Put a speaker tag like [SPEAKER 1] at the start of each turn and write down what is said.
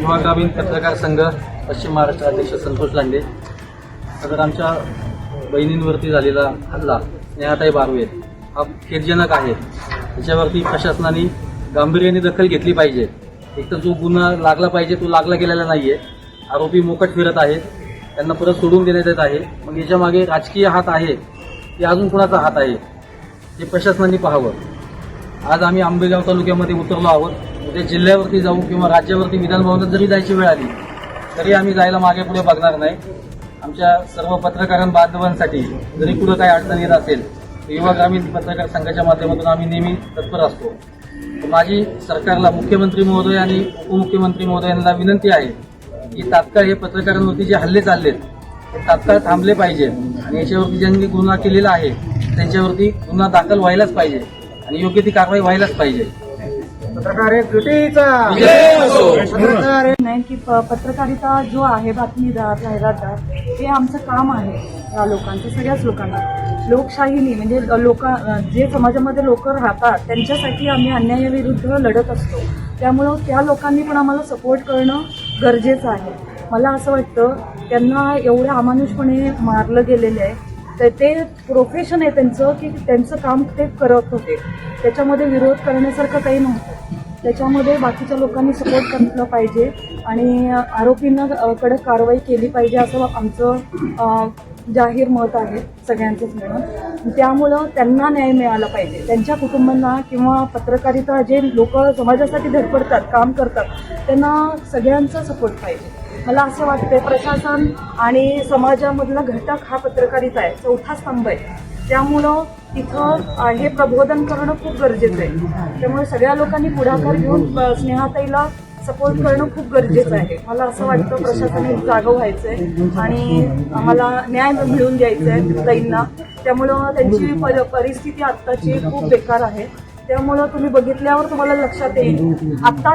[SPEAKER 1] युवा ग्रामीण पत्रकार संघ पश्चिम महाराष्ट्र अध्यक्ष संतोष लांडे. तर आमच्या बहिणींवरती झालेला हल्ला स्नेहाताई बारवे हा खेदजनक आहे. त्याच्यावरती प्रशासनाने गांभीर्याने दखल घेतली पाहिजे. एक तर जो गुन्हा लागला पाहिजे तो लागला गेलेला नाही आहे आरोपी मोकट फिरत आहेत त्यांना परत सोडून देण्यात येत आहे. मग याच्यामागे राजकीय हात आहे. की अजून कुणाचा हात आहे? हे प्रशासनाने पाहावं. आज आम्ही आंबेगाव तालुक्यामध्ये उतरलो आहोत. उद्या जिल्ह्यावरती जाऊ किंवा राज्यावरती विधानभवनात जरी जायची वेळ आली तरी आम्ही जायला मागे पुढे बघणार नाही. आमच्या सर्व पत्रकारां बांधवांसाठी जरी कुठं काही अडचण येत असेल तर युवा ग्रामीण पत्रकार संघाच्या माध्यमातून आम्ही नेहमी तत्पर असतो. माझी सरकारला मुख्यमंत्री महोदय आणि उपमुख्यमंत्री महोदयांना विनंती आहे की तात्काळ हे पत्रकारांवरती जे हल्ले चाललेत ते तात्काळ थांबले पाहिजे आणि याच्यावरती ज्यांनी गुन्हा केलेला आहे त्यांच्यावरती गुन्हा दाखल व्हायलाच पाहिजे. आणि योग्य ती कारवाई व्हायलाच पाहिजे.
[SPEAKER 2] नाही की प- पत्रकारिता जो आहे बातमीदार जाहिरातदार हे आमचं काम आहे या लोकांचं सगळ्याच लोकांना लोकशाहीने म्हणजे लोक जे समाजामध्ये लोक राहतात त्यांच्यासाठी आम्ही अन्यायाविरुद्ध लढत असतो. त्यामुळं त्या लोकांनी पण आम्हाला सपोर्ट करणं गरजेचं आहे. मला असं वाटतं त्यांना एवढ्या अमानुषपणे मारलं गेलेलं आहे. तर ते प्रोफेशन आहे त्यांचं की त्यांचं काम ते करत होते. त्याच्यामध्ये विरोध करण्यासारखं काही नव्हतं. त्याच्यामध्ये बाकीच्या लोकांनी सपोर्ट केलं पाहिजे आणि आरोपींना कडक कारवाई केली पाहिजे असं आमचं जाहीर मत आहे सगळ्यांचंच मिळून त्यामुळं त्यांना न्याय मिळाला पाहिजे. त्यांच्या कुटुंबांना किंवा पत्रकारिता जे लोक समाजासाठी धडपडतात काम करतात त्यांना सगळ्यांचा सपोर्ट पाहिजे. मला असं वाटतं प्रशासन आणि समाजामधला घटक हा पत्रकारिता आहे चौथा स्तंभ आहे. त्यामुळं तिथं हे प्रबोधन करणं खूप गरजेचं आहे. त्यामुळे सगळ्या लोकांनी पुढाकार घेऊन स्नेहाताईला सपोर्ट करणं खूप गरजेचं आहे. मला असं वाटतं प्रशासनाने जागं व्हायचंय आणि आम्हाला न्याय मिळवून द्यायचा आहे ताईंना. त्यामुळं त्यांची परिस्थिती आत्ताची खूप बेकार आहे. त्यामुळं तुम्ही बघितल्यावर तुम्हाला लक्षात येईल. आत्ता